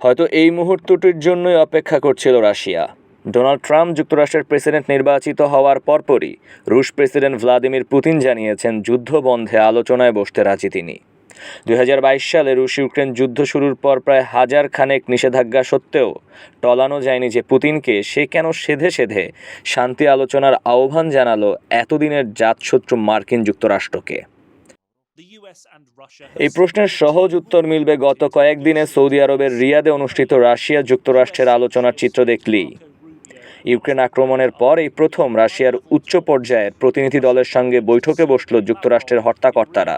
হয়তো এই মুহূর্তটির জন্যই অপেক্ষা করছিল রাশিয়া ডোনাল্ড ট্রাম্প যুক্তরাষ্ট্রের প্রেসিডেন্ট নির্বাচিত হওয়ার পরপরই রুশ প্রেসিডেন্ট ভ্লাদিমির পুতিন জানিয়েছেন যুদ্ধ বন্ধে আলোচনায় বসতে রাজি তিনি দু হাজার বাইশ সালে রুশ ইউক্রেন যুদ্ধ শুরুর পর প্রায় হাজার খানেক নিষেধাজ্ঞা সত্ত্বেও টলানো যায়নি যে পুতিনকে সে কেন সেধে সেধে শান্তি আলোচনার আহ্বান জানালো এতদিনের জাতশত্রু মার্কিন যুক্তরাষ্ট্রকে এই প্রশ্নের সহজ উত্তর মিলবে গত কয়েকদিনে সৌদি আরবের রিয়াদে অনুষ্ঠিত রাশিয়া যুক্তরাষ্ট্রের আলোচনার চিত্র দেখলেই। ইউক্রেন আক্রমণের পর এই প্রথম রাশিয়ার উচ্চ পর্যায়ের প্রতিনিধি দলের সঙ্গে বৈঠকে বসল যুক্তরাষ্ট্রের হর্তাকর্তারা।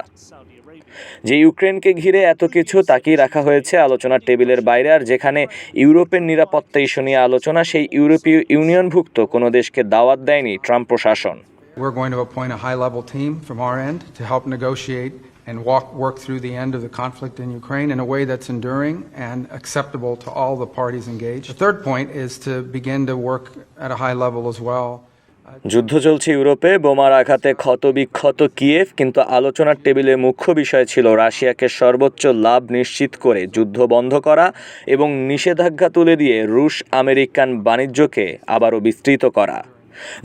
যে ইউক্রেনকে ঘিরে এত কিছু তাকিয়ে রাখা হয়েছে আলোচনার টেবিলের বাইরে আর যেখানে ইউরোপের নিরাপত্তা ইস্যু নিয়ে আলোচনা সেই ইউরোপীয় ইউনিয়নভুক্ত কোনো দেশকে দাওয়াত দেয়নি ট্রাম্প প্রশাসন। We're going to appoint a high-level team from our end to help negotiate and walk, work through the end of the conflict in Ukraine in a way that's enduring and acceptable to all the parties engaged. The third point is to begin to work at a high level as well যুদ্ধ চলছে ইউরোপে বোমার আঘাতে ক্ষতবিক্ষত Kyiv কিন্তু আলোচনার টেবিলে মুখ্য বিষয় ছিল রাশিয়াকে সর্বোচ্চ লাভ নিশ্চিত করে যুদ্ধ বন্ধ করা এবং নিষেধাজ্ঞা তুলে দিয়ে রুশ আমেরিকান বাণিজ্যকে আবারও বিস্তৃত করা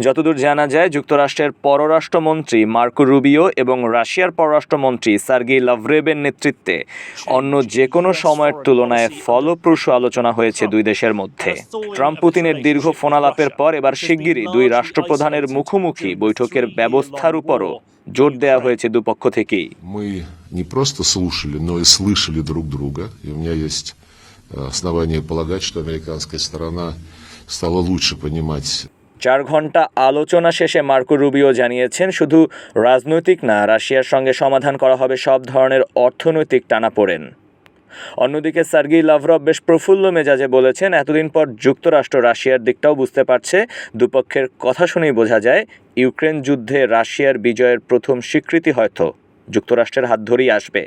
যতদূর জানা যায় যুক্তরাষ্ট্রের পররাষ্ট্রমন্ত্রী মার্কো রুবিও এবং রাশিয়ার পররাষ্ট্রমন্ত্রী সার্গি লাভরেবের নেতৃত্বে অন্য যে কোনো সময়ের তুলনায় ফলপ্রসূ আলোচনা হয়েছে দুই দেশের মধ্যে ট্রাম্প পুতিনের দীর্ঘ ফোনালাপের পর এবার শিগগিরই দুই রাষ্ট্রপ্রধানের মুখোমুখি বৈঠকের ব্যবস্থার উপরও জোর দেওয়া হয়েছে দুপক্ষ থেকেই Мы не просто слушали, но и слышали друг друга. И у меня есть э, основания полагать, что американская сторона стала лучше понимать চার ঘণ্টা আলোচনা শেষে মার্কো রুবিও জানিয়েছেন, শুধু রাজনৈতিক না, রাশিয়ার সঙ্গে সমাধান করা হবে সব ধরনের অর্থনৈতিক টানাপোড়েন। অন্যদিকে সার্গি লাভরভ বেশ প্রফুল্ল মেজাজে বলেছেন, এতদিন পর যুক্তরাষ্ট্র রাশিয়ার দিকটাও বুঝতে পারছে। দুপক্ষের কথা শুনেই বোঝা যায়, ইউক্রেন যুদ্ধে রাশিয়ার বিজয়ের প্রথম স্বীকৃতি হয়তো যুক্তরাষ্ট্রের হাত ধরেই আসবে।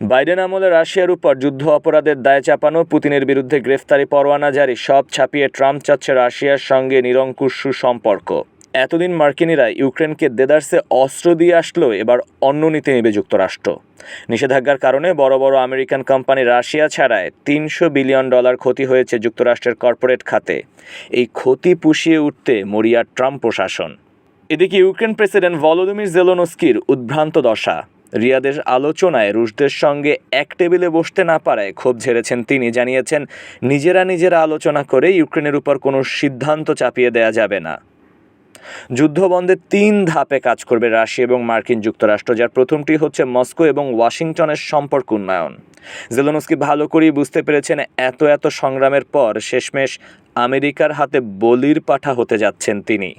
বাইডেন আমলে রাশিয়ার উপর যুদ্ধ অপরাধের দায় চাপানো পুতিনের বিরুদ্ধে গ্রেফতারি পরোয়ানা জারি। সব ছাপিয়ে ট্রাম্প চাচ্ছে রাশিয়ার সঙ্গে নিরঙ্কুশ সুসম্পর্ক। এতদিন মার্কিনিরা ইউক্রেনকে দেদার্সে অস্ত্র দিয়ে আসলেও এবার অন্য নীতি নেবে যুক্তরাষ্ট্র। নিষেধাজ্ঞার কারণে বড় বড় আমেরিকান কোম্পানি রাশিয়া ছাড়ায় তিনশো বিলিয়ন ডলার ক্ষতি হয়েছে যুক্তরাষ্ট্রের কর্পোরেট খাতে। এই ক্ষতি পুষিয়ে উঠতে মরিয়া ট্রাম্প প্রশাসন। এদিকে ইউক্রেন প্রেসিডেন্ট ভলোদিমির জেলোনস্কির উদ্ভ্রান্ত দশা। রিয়াদের আলোচনায় রুশদের সঙ্গে এক টেবিলে বসতে না পারায় ক্ষোভ ঝেড়েছেন তিনি। জানিয়েছেন, নিজেরা নিজেরা আলোচনা করে ইউক্রেনের উপর কোনো সিদ্ধান্ত চাপিয়ে দেয়া যাবে না। যুদ্ধবন্ধে তিন ধাপে কাজ করবে রাশিয়া এবং মার্কিন যুক্তরাষ্ট্র, যার প্রথমটি হচ্ছে মস্কো এবং ওয়াশিংটনের সম্পর্ক উন্নয়ন। জেলোনস্কি ভালো করেই বুঝতে পেরেছেন, এত এত সংগ্রামের পর শেষমেশ আমেরিকার হাতে বলির পাঠা হতে যাচ্ছেন তিনি।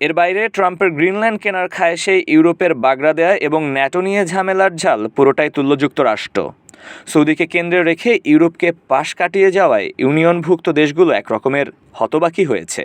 এর বাইরে ট্রাম্পের গ্রিনল্যান্ড কেনার খায় সেই ইউরোপের বাগড়া দেয়া এবং ন্যাটো নিয়ে ঝামেলার ঝাল, পুরোটাই তুল্য যুক্তরাষ্ট্র সৌদিকে কেন্দ্রে রেখে ইউরোপকে পাশ কাটিয়ে যাওয়ায় ইউনিয়নভুক্ত দেশগুলো একরকমের হতবাকি হয়েছে।